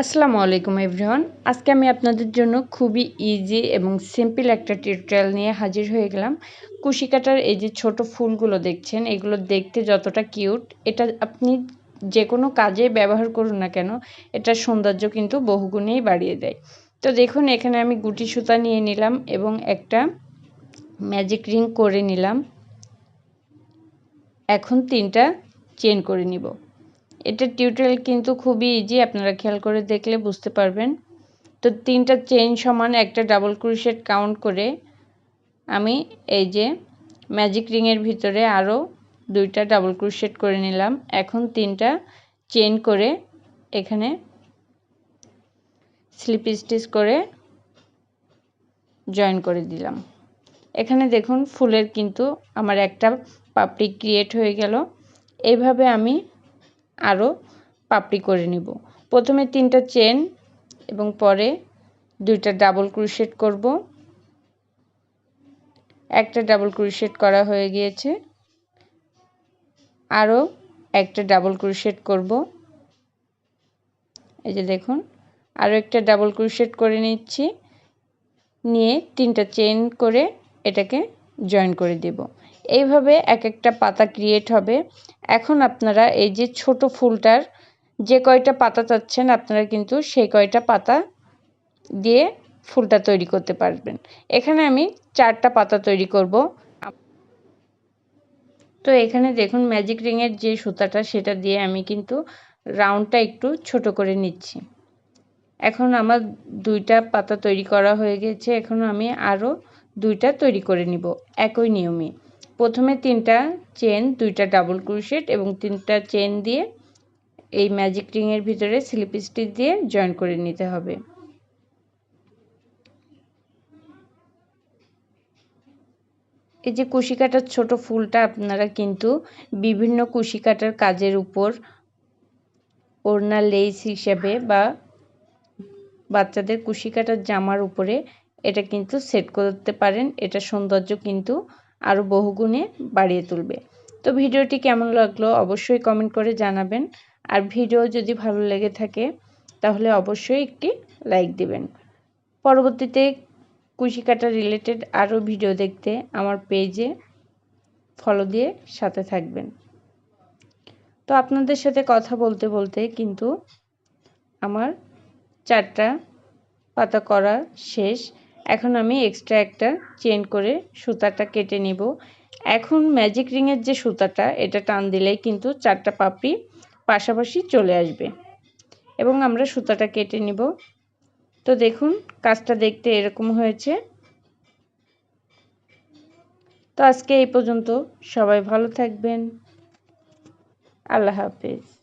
আসসালামু আলাইকুম এভরিওয়ান আজকে আমি আপনাদের জন্য খুবই ইজি এবং সিম্পল একটা টিউটোরিয়াল নিয়ে হাজির হয়ে গেলাম। কুশি কাটার এই যে ছোট ফুলগুলো দেখছেন, এগুলো দেখতে যতটা কিউট এটা আপনি যে কোনো কাজে ব্যবহার করুন না কেন এটার সৌন্দর্য কিন্তু বহুগুণেই বাড়িয়ে দেয়। তো দেখুন, এখানে আমি গুটি সুতা নিয়ে নিলাম এবং একটা ম্যাজিক রিং করে নিলাম। এখন তিনটা চেন করে নিব। এটা টিউটোরিয়াল কিন্তু খুবই ইজি আপনারা খেয়াল করে দেখলে বুঝতে পারবেন। তো তিনটা চেইন সমান একটা ডাবল ক্রুশেট কাউন্ট করে আমি এই যে ম্যাজিক রিংয়ের ভিতরে আরও দুইটা ডাবল ক্রুশেট করে নিলাম। এখন তিনটা চেইন করে এখানে স্লিপ স্টিচ করে জয়েন করে দিলাম। এখানে দেখুন ফুলের কিন্তু আমার একটা পাপড়ি ক্রিয়েট হয়ে গেল। এইভাবে আমি আরও পাপড়ি করে নিব। প্রথমে তিনটা চেন এবং পরে দুইটা ডাবল ক্রুশেট করব। একটা ডাবল ক্রুশেট করা হয়ে গিয়েছে। আরও একটা ডাবল ক্রুশেট করব। এই যে দেখুন, আরও একটা ডাবল ক্রুশেট করে নিচ্ছি। নিয়ে তিনটা চেন করে এটাকে জয়েন করে দেব। এইভাবে এক একটা পাতা ক্রিয়েট হবে। এখন আপনারা এই যে ছোট ফুলটার যে কয়টা পাতা চাচ্ছেন, আপনারা কিন্তু সেই কয়টা পাতা দিয়ে ফুলটা তৈরি করতে পারবেন। এখানে আমি চারটা পাতা তৈরি করব। তো এখানে দেখুন ম্যাজিক রিংয়ের যে সুতাটা, সেটা দিয়ে আমি কিন্তু রাউন্ডটা একটু ছোট করে নিচ্ছি। এখন আমার দুইটা পাতা তৈরি করা হয়ে গেছে। এখন আমি আরও দুইটা তৈরি করে নিব, একই নিয়মে। প্রথমে তিনটা চেন দুইটা ডাবল ক্রুশেট এবং তিনটা চেন দিয়ে এই ম্যাজিক রিংয়ের ভিতরে স্লিপ স্টিচ দিয়ে জয়েন করে নিতে হবে। এই যে কুশি কাটার ছোটো ফুলটা আপনারা কিন্তু বিভিন্ন কুশি কাটার কাজের উপর ওড়না লেস হিসেবে বা বাচ্চাদের কুশি কাটার জামার উপরে এটা কিন্তু সেট করতে পারেন। এটা সৌন্দর্য কিন্তু আরও বহুগুণে বাড়িয়ে তুলবে। তো ভিডিওটি কেমন লাগল অবশ্যই কমেন্ট করে জানাবেন। আর ভিডিও যদি ভালো লেগে থাকে, তাহলে অবশ্যই একটি লাইক দিবেন। পরবর্তীতে কুশি কাটা রিলেটেড আরও ভিডিও দেখতে আমার পেজে ফলো দিয়ে সাথে থাকবেন। তো আপনাদের সাথে কথা বলতে বলতে কিন্তু আমার চারটা পাতা করা শেষ। এখন আমি এক্সট্রা একটা চেন করে সুতাটা কেটে নিব। এখন ম্যাজিক রিংয়ের যে সুতাটা, এটা টান দিলেই কিন্তু চারটা পাপড়ি পাশাপাশি চলে আসবে। এবং আমরা সুতাটা কেটে নিব। তো দেখুন, কাজটা দেখতে এরকম হয়েছে। তো আজকে এই পর্যন্ত সবাই ভালো থাকবেন। আল্লাহ হাফেজ।